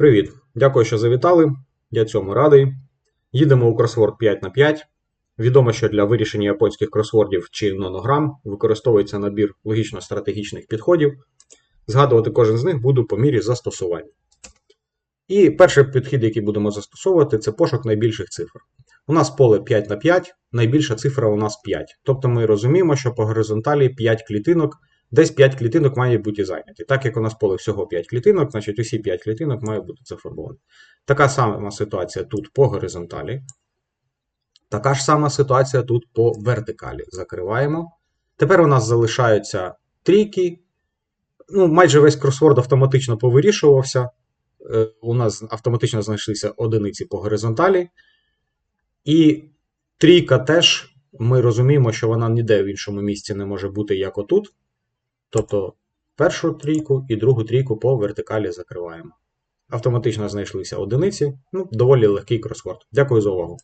Привіт! Дякую, що завітали. Я цьому радий. Їдемо у кросворд 5 на 5. Відомо, що для вирішення японських кросвордів чи нонограм використовується набір логічно-стратегічних підходів. Згадувати кожен з них буду по мірі застосування. І перший підхід, який будемо застосовувати, це пошук найбільших цифр. У нас поле 5 на 5, найбільша цифра у нас 5. Тобто ми розуміємо, що по горизонталі 5 клітинок, десь 5 клітинок має бути зайняті. Так як у нас поле всього 5 клітинок, значить усі 5 клітинок мають бути зафарбовані. Така сама ситуація тут по горизонталі. Така ж сама ситуація тут по вертикалі. Закриваємо. Тепер у нас залишаються трійки. Ну, майже весь кросворд автоматично повирішувався. Е, У нас автоматично знайшлися одиниці по горизонталі. І трійка теж ми розуміємо, що вона ніде в іншому місці не може бути, як отут. Тобто першу трійку і другу трійку по вертикалі закриваємо. Автоматично знайшлися одиниці. Ну, доволі легкий кросворд. Дякую за увагу.